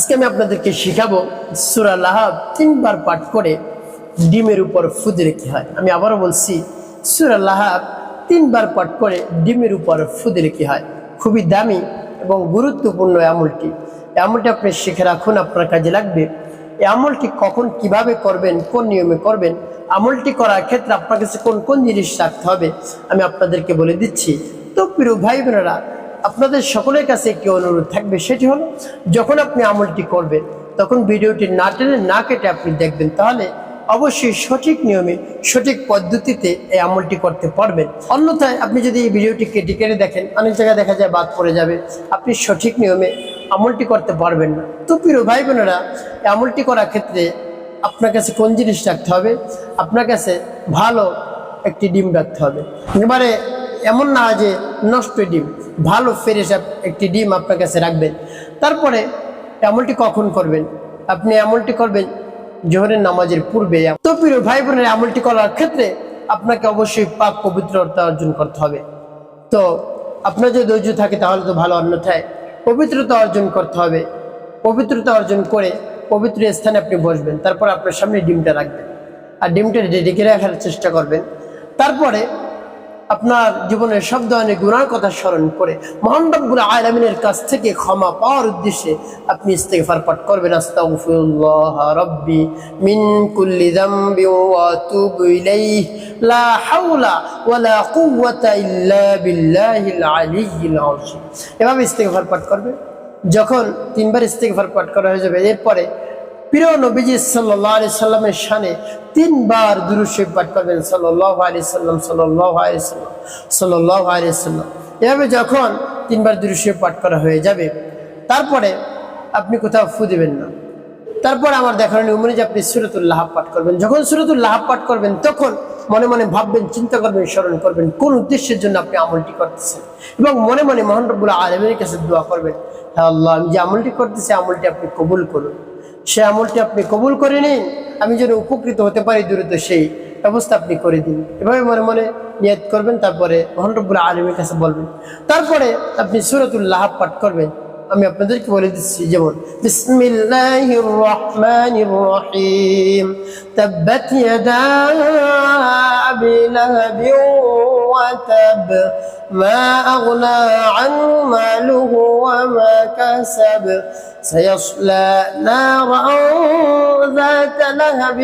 আজকে আমি আপনাদেরকে শিখাবো সুরা লাহাব তিনবার পাঠ করে ডিমের উপর ফুদে কি হয়। আমি আবারও বলছি, সুরা লাহাব তিনবার পাঠ করে ডিমের উপর ফুদে কি হয়। খুবই দামি এবং গুরুত্বপূর্ণ আমলটি। আমলটি আপনি শিখে রাখুন, আপনার কাজে লাগবে। এই আমলটি কখন কীভাবে করবেন, কোন নিয়মে করবেন, আমলটি করার ক্ষেত্রে আপনার কাছে কোন কোন জিনিস রাখতে হবে, আমি আপনাদেরকে বলে দিচ্ছি। তো প্রিয় ভাই বোনেরা আপনাদের সকলের কাছে একটি অনুরোধ থাকবে, সেটি হলো, যখন আপনি আমলটি করবেন, তখন ভিডিওটি না টেনে না কেটে আপনি দেখবেন, তাহলে অবশ্যই সঠিক নিয়মে, সঠিক পদ্ধতিতে এই আমলটি করতে পারবেন। অন্যথায় আপনি যদি এই ভিডিওটি কেটে কেটে দেখেন, অনেক জায়গায় দেখা যায় বাদ পড়ে যাবে, আপনি সঠিক নিয়মে আমলটি করতে পারবেন না। তো প্রিয় ভাই বোনেরা এই আমলটি করার ক্ষেত্রে আপনার কাছে কোন জিনিস রাখতে হবে? আপনার কাছে ভালো একটি ডিম রাখতে হবে। এবারে, এমন না যে নষ্ট ডিম, ভালো ফেরেস একটি ডিম আপনার কাছে রাখবেন। তারপরে আমলটি কখন করবেন? আপনি আমলটি করবেন জোহরের নামাজের পূর্বে। তো প্রিয় ভাই বোনের আমলটি করার ক্ষেত্রে আপনাকে অবশ্যই পাক পবিত্রতা অর্জন করতে হবে। তো আপনার যদি ধৈর্য থাকে, তাহলে তো ভালো অন্যথায়। পবিত্রতা অর্জন করতে হবে। পবিত্রতা অর্জন করে পবিত্র স্থানে আপনি বসবেন। তারপর আপনার সামনে ডিমটা রাখবেন। আর ডিমটা রেডি রাখার চেষ্টা করবেন। তারপরে আপনার জীবনের সব ধরনের গুণার কথা স্মরণ করে মহানবুল আলমিনের কাছ থেকে ক্ষমা পাওয়ার উদ্দেশ্যে আপনি ইস্তেগফার পাঠ করবেন। রব্বি মিন এভাবে ইস্তেগফার পাঠ করবেন। যখন তিনবার ইস্তেগফার পাঠ করা হয়ে যাবে, এরপরে প্রিয় নবীজি সাল্লাহ আলি সাল্লামের শানে তিনবার দুরুশে পাঠ করবেন সাল্লাহ আলি সাল্লাম সাল্লাহ আলি সাল্লাম সাল্লাহ আলি সাল্লাম। এভাবে যখন তিনবার দুরুশে পাঠ করা হয়ে যাবে, তারপরে আপনি কোথাও ফু দেবেন না। তারপর আমার দেখানো নিয়ম যে আপনি সুরতুল্লাহ পাঠ করবেন। যখন সুরতুল্লাহ পাঠ করবেন, তখন মনে মনে ভাববেন, চিন্তা করবেন, স্মরণ করবেন, কোন উদ্দেশ্যের জন্য আপনি আমলটি করতেছেন। এবং মনে মনে মহান রব্বুল আলমের কাছে দোয়া করবেন হ্যাঁ আল্লাহ, আমি যে আমলটি করতেছি, আমলটি আপনি কবুল করুন। সে আমলটি আপনি কবুল করে নিন, আমি যেন উপকৃত হতে পারি দ্রুত সেই ব্যবস্থা আপনি করে দিন। এভাবে মনে মনে নিয়ত করবেন, তারপরে মহানরবুল আলমের কাছে বলবেন। তারপরে আপনি সুরতুল্লাহ পাঠ করবেন। আমি আপনাদেরকে বলে দিচ্ছি যেমন বিসমিল্লাহির রহমানির রহিম তাব্বাত ইয়াদা আবি লাহাবিন ওয়া তাব মা আগনা আনহু মালুহু ওয়া মা কাসাব سيصلى نارا ذات لهب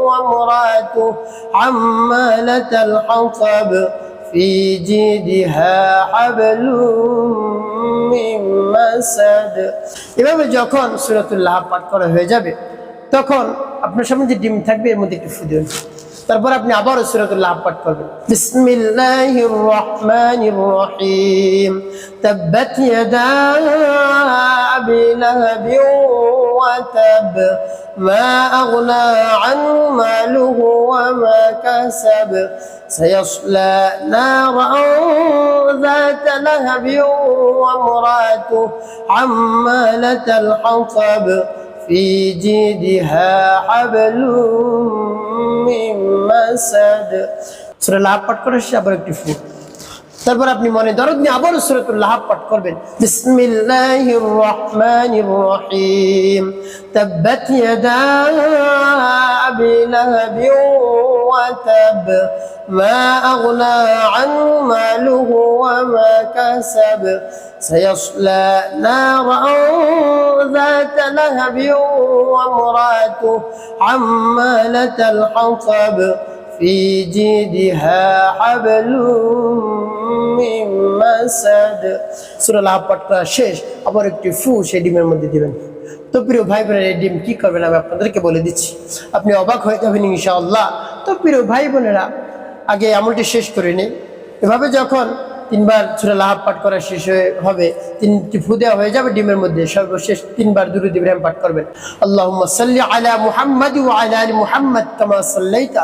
وامراته عمالة الحطب في جيدها حبل من مسد এভাবে যখন সুরাতুল্লাহ পাঠ করা হয়ে যাবে তখন আপনার সামনে যে ডিম থাকবে এর মধ্যে একটু ফুদে তারপর আপনি আবারও সুরাতুল্লাহ পাঠ করবেন বিসমিল্লাহির রহমানির রহিম তাব্বাত ইয়াদা আবি লাহাবিন ওয়া তাব মা আগনা আনহু মালুহু ওয়া মা কাসাব سيصلى نارا ذات لهب وامراته عمالة الحطب في جيدها حبل من مسد সূরা লাভ পাঠ করে সে আবার একটি ফুট তারপর আপনি মনে দরদ নিয়ে আবার সুরাতুল লাহাব পাঠ করবেন বিসমিল্লাহির রহমানির রহিম তাব্বাত ইয়াদা আবি লাহাবিন ওয়া তাব মা আগনা আনহু মালুহু ওয়া মা কাসাব سيصلى نارا ذات لهب وامراته عمالة الحطب في جيدها حبل من مسد সূরা লাভ পাঠ করা শেষ আবার একটি ফু সেই ডিমের মধ্যে দিবেন তো প্রিয় ভাই বোনেরা এই ডিম কি করবেন আমি আপনাদেরকে বলে দিচ্ছি আপনি অবাক হয়ে যাবেন ইনশাআল্লাহ তো প্রিয় ভাই বোনেরা, আগে আমলটি শেষ করে নিই। এভাবে যখন তিনবার সুরা লাহাব পাঠ করা শেষ হয়ে হবে, তিনটি ফু দেওয়া হয়ে যাবে ডিমের মধ্যে, সর্বশেষ তিনবার দুরুদ ইব্রাহিম পাঠ করবেন। আল্লাহ সাল্লি আলা মুহাম্মাদ আলা আলী মুহাম্মাদ কামা সাল্লাইতা।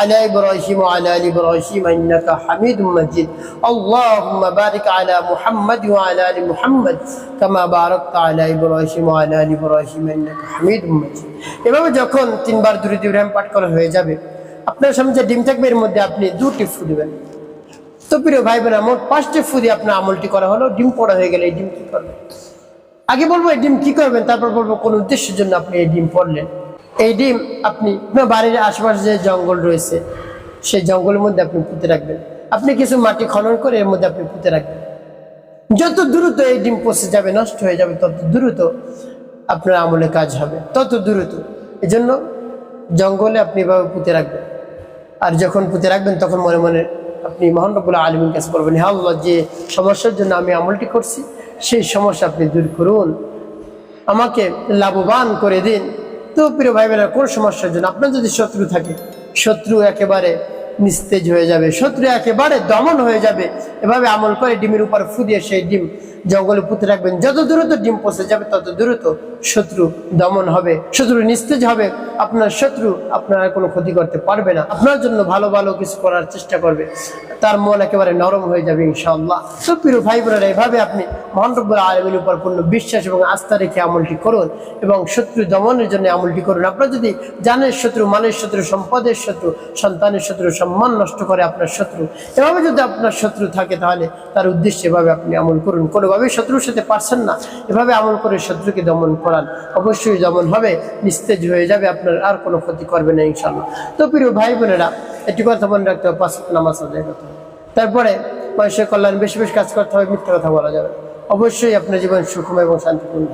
على إبراهيم وعلى آل إبراهيم إنك حميد مجيد اللهم بارك على محمد وعلى آل محمد كما باركت على إبراهيم وعلى آل إبراهيم إنك حميد مجيد এভাবে যখন তিনবার দুরুদ ইব্রাহিম পাঠ করা হয়ে যাবে আপনার সামনে যে ডিম থাকবে এর মধ্যে আপনি দুটি ফু দিবেন তো প্রিয় ভাই বোন মোট পাঁচটি ফু দিয়ে আপনার আমলটি করা হলো ডিম পড়া হয়ে গেলে এই ডিম কি করবেন আগে বলবো এই ডিম কি করবেন তারপর বলবো কোন উদ্দেশ্যের জন্য আপনি এই ডিম পড়লেন এই ডিম আপনি আপনার বাড়ির আশেপাশে যে জঙ্গল রয়েছে, সেই জঙ্গলের মধ্যে আপনি পুঁতে রাখবেন। আপনি কিছু মাটি খনন করে এর মধ্যে আপনি পুঁতে রাখবেন। যত দ্রুত এই ডিম পচে যাবে, নষ্ট হয়ে যাবে, তত দ্রুত আপনার আমলে কাজ হবে। তত দ্রুত। এই জন্য জঙ্গলে আপনি এভাবে পুঁতে রাখবেন। আর যখন পুঁতে রাখবেন, তখন মনে মনে আপনি মহানবুল্লাহ আলমীর কাছে বলবেন হ্যাঁ আল্লাহ, যে সমস্যার জন্য আমি আমলটি করছি, সেই সমস্যা আপনি দূর করুন। আমাকে লাভবান করে দিন। তো প্রিয় ভাই বোনেরা কোন সমস্যার জন্য আপনার যদি শত্রু থাকে শত্রু একেবারে নিস্তেজ হয়ে যাবে, শত্রু একেবারে দমন হয়ে যাবে। এভাবে আমল করে ডিমের উপর ফুদিয়ে সেই ডিম জঙ্গলে পুঁতে রাখবেন। যত দ্রুত ডিম পচে যাবে, তত দ্রুত শত্রু দমন হবে, শত্রু নিস্তেজ হবে। আপনার শত্রু আপনার কোনো ক্ষতি করতে পারবে না। আপনার জন্য ভালো ভালো কিছু করার চেষ্টা করবে। তার মন একেবারে নরম হয়ে যাবে ইনশাআল্লাহ। তো প্রিয় ভাই বোনেরা, এভাবে আপনি মহানরব্বুল আলমীর উপর পূর্ণ বিশ্বাস এবং আস্থা রেখে আমলটি করুন এবং শত্রু দমনের জন্য আমলটি করুন। আপনার যদি জানের শত্রু, মানের শত্রু, সম্পদের শত্রু, সন্তানের শত্রু সম্মান নষ্ট করে আপনার শত্রু। এভাবে যদি আপনার শত্রু থাকে তাহলে তার উদ্দেশ্যে এভাবে আপনি আমল করুন। কোনোভাবে শত্রুর সাথে পারছেন না। এভাবে আমল করে শত্রুকে দমন করান। অবশ্যই দমন হবে, নিস্তেজ হয়ে যাবে, আপনার আর কোনো ক্ষতি করবে না ইনশাল্লাহ তো প্রিয় ভাই বোনেরা, একটি কথা মনে রাখতে হবে, পাঁচ নামাজ আদায় করতে হবে। তারপরে মানুষের কল্যাণ, বেশি বেশি কাজ করতে হবে, মিথ্যা কথা বলা যাবে অবশ্যই আপনার জীবন সুখময় এবং শান্তিপূর্ণ।